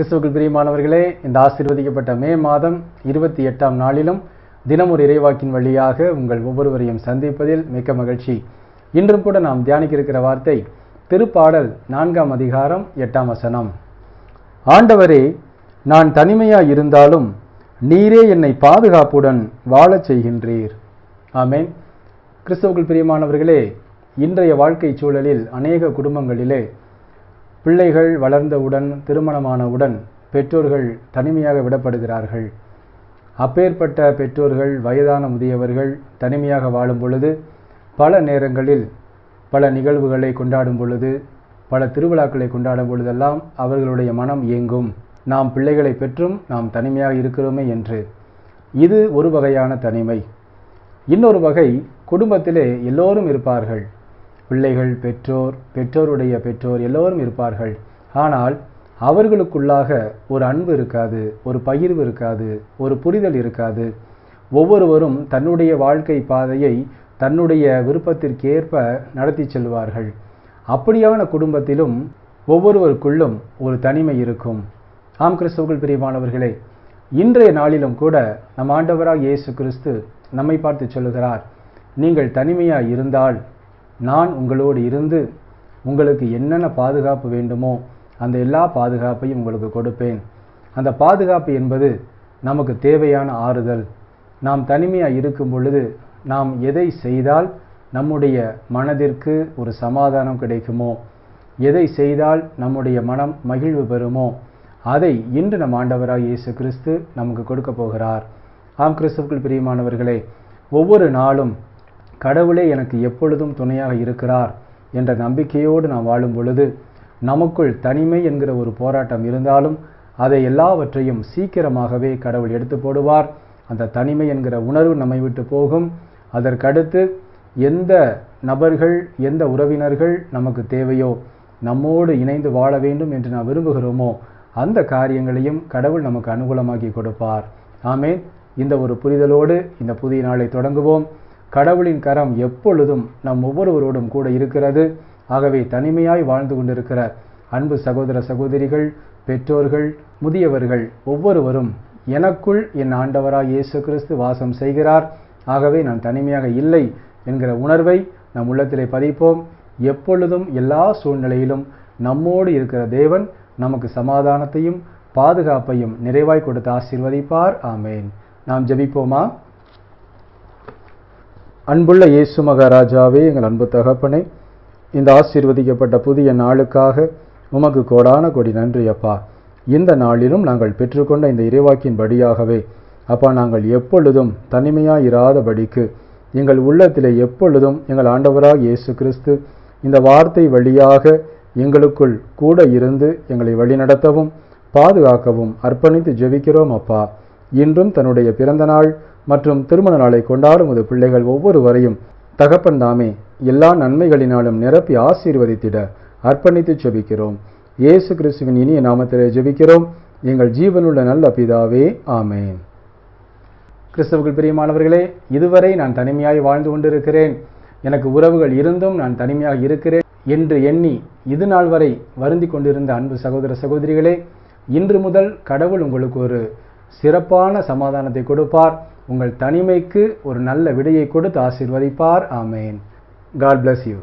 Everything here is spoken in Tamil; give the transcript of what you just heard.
கிறிஸ்துவுக்குள் பிரியமானவர்களே இந்த ஆசீர்வதிக்கப்பட்ட மே மாதம் இருபத்தி எட்டாம் நாளிலும் தினம் ஒரு இறைவாக்கின் வழியாக உங்கள் ஒவ்வொருவரையும் சந்திப்பதில் மிக்க மகிழ்ச்சி. இன்றும் கூட நாம் தியானிக்க இருக்கிற வார்த்தை திருப்பாடல் நான்காம் அதிகாரம் எட்டாம் வசனம். ஆண்டவரே நான் தனிமையாக இருந்தாலும் நீரே என்னை பாதுகாப்புடன் வாழச் செய்கின்றீர். ஆமேன். கிறிஸ்துவுக்குள் பிரியமானவர்களே இன்றைய வாழ்க்கை சூழலில் அநேக குடும்பங்களிலே பிள்ளைகள் வளர்ந்தவுடன் திருமணமானவுடன் பெற்றோர்கள் தனிமையாக விடப்படுகிறார்கள். அப்பேற்பட்ட பெற்றோர்கள் வயதான முதியவர்கள் தனிமையாக வாழும் பொழுது பல நேரங்களில் பல நிகழ்வுகளை கொண்டாடும் பொழுது பல திருவிழாக்களை கொண்டாடும் பொழுதெல்லாம் அவர்களுடைய மனம் இயங்கும் நாம் பிள்ளைகளை பெற்றும் நாம் தனிமையாக இருக்கிறோமே என்று. இது ஒரு வகையான தனிமை. இன்னொரு வகை குடும்பத்திலே எல்லோரும் இருப்பார்கள். பிள்ளைகள் பெற்றோர் பெற்றோருடைய பெற்றோர் எல்லோரும் இருப்பார்கள். ஆனால் அவர்களுக்குள்ளாக ஒரு அன்பு இருக்காது ஒரு பகிர்வு இருக்காது ஒரு புரிதல் இருக்காது. ஒவ்வொருவரும் தன்னுடைய வாழ்க்கை பாதையை தன்னுடைய விருப்பத்திற்கேற்ப நடத்தி செல்வார்கள். அப்படியான குடும்பத்திலும் ஒவ்வொருவருக்குள்ளும் ஒரு தனிமை இருக்கும். ஆம் கிறிஸ்தவர்கள் பிரியமானவர்களே இன்றைய நாளிலும் கூட நம் ஆண்டவராக இயேசு கிறிஸ்து நம்மை பார்த்து சொல்லுகிறார். நீங்கள் தனிமையாக இருந்தால் நான் உங்களோடு இருந்து உங்களுக்கு என்னென்ன பாதுகாப்பு வேண்டுமோ அந்த எல்லா பாதுகாப்பையும் உங்களுக்கு கொடுப்பேன். அந்த பாதுகாப்பு என்பது நமக்கு தேவையான ஆறுதல். நாம் தனிமையாக இருக்கும் பொழுது நாம் எதை செய்தால் நம்முடைய மனதிற்கு ஒரு சமாதானம் கிடைக்குமோ? எதை செய்தால் நம்முடைய மனம் மகிழ்வு பெறுமோ? அதை இன்று நம் ஆண்டவராக இயேசு கிறிஸ்து நமக்கு கொடுக்க போகிறார். ஆம் கிறிஸ்துவுக்குள் பிரியமானவர்களே ஒவ்வொரு நாளும் கடவுளே எனக்கு எப்பொழுதும் துணையாக இருக்கிறார் என்ற நம்பிக்கையோடு நாம் வாழும் பொழுது நமக்குள் தனிமை என்கிற ஒரு போராட்டம் இருந்தாலும் அதை எல்லாவற்றையும் சீக்கிரமாகவே கடவுள் எடுத்து போடுவார். அந்த தனிமை என்கிற உணர்வு நம்மை விட்டு போகும். அதற்கடுத்து எந்த நபர்கள் எந்த உறவினர்கள் நமக்கு தேவையோ நம்மோடு இணைந்து வாழ வேண்டும் என்று நாம் விரும்புகிறோமோ அந்த காரியங்களையும் கடவுள் நமக்கு அனுகூலமாக்கி கொடுப்பார். ஆமேன். இந்த ஒரு புரிதலோடு இந்த புதிய நாளை தொடங்குவோம். கடவுளின் கரம் எப்பொழுதும் நம் ஒவ்வொருவரோடும் கூட இருக்கிறது. ஆகவே தனிமையாய் வாழ்ந்து கொண்டிருக்கிற அன்பு சகோதர சகோதரிகள் பெற்றோர்கள் முதியவர்கள் ஒவ்வொருவரும் எனக்குள் என் ஆண்டவராய் இயேசு கிறிஸ்து வாசம் செய்கிறார். ஆகவே நான் தனிமையாக இல்லை என்கிற உணர்வை நம் உள்ளத்திலே பதிப்போம். எப்பொழுதும் எல்லா சூழ்நிலையிலும் நம்மோடு இருக்கிற தேவன் நமக்கு சமாதானத்தையும் பாதுகாப்பையும் நிறைவாய் கொடுத்து ஆசீர்வதிப்பார். ஆமேன். நாம் ஜபிப்போமா? அன்புள்ள இயேசு மகாராஜாவே எங்கள் அன்பு தகப்பனே இந்த ஆசீர்வதிக்கப்பட்ட புதிய நாளுக்காக உமக்கு கோடான கொடி நன்றி அப்பா. இந்த நாளிலும் நாங்கள் பெற்றுக்கொண்ட இந்த இறைவாக்கின் படியாகவே அப்பா நாங்கள் எப்பொழுதும் தனிமையாக இராதபடிக்கு எங்கள் உள்ளத்திலே எப்பொழுதும் எங்கள் ஆண்டவராக இயேசு கிறிஸ்து இந்த வார்த்தை வழியாக எங்களுக்குள் கூட இருந்து எங்களை வழிநடத்தவும் பாதுகாக்கவும் அர்ப்பணித்து ஜெபிக்கிறோம் அப்பா. இன்றும் தன்னுடைய பிறந்த நாள் மற்றும் திருமண நாளை கொண்டாடும் ஒரு பிள்ளைகள் ஒவ்வொருவரையும் தகப்பன் தாமே எல்லா நன்மைகளினாலும் நிரப்பி ஆசீர்வதித்திட அர்ப்பணித்து ஜெபிக்கிறோம் இயேசு கிறிஸ்துவின் இனிய நாமத்திலே ஜெபிக்கிறோம். எங்கள் ஜீவனுள்ள நல்ல பிதாவே ஆமேன். கிறிஸ்தவர்கள் பிரியமானவர்களே இதுவரை நான் தனிமையாய் வாழ்ந்து கொண்டிருக்கிறேன். எனக்கு உறவுகள் இருந்தும் நான் தனிமையாக இருக்கிறேன் என்று எண்ணி இது நாள் வரை வருந்தி கொண்டிருந்த அன்பு சகோதர சகோதரிகளே இன்று முதல் கடவுள் உங்களுக்கு ஒரு சிறப்பான சமாதானத்தை கொடுப்பார். உங்கள் தனிமைக்கு ஒரு நல்ல விடையை கொடுத்து ஆசீர்வதிப்பார். ஆமேன். God bless you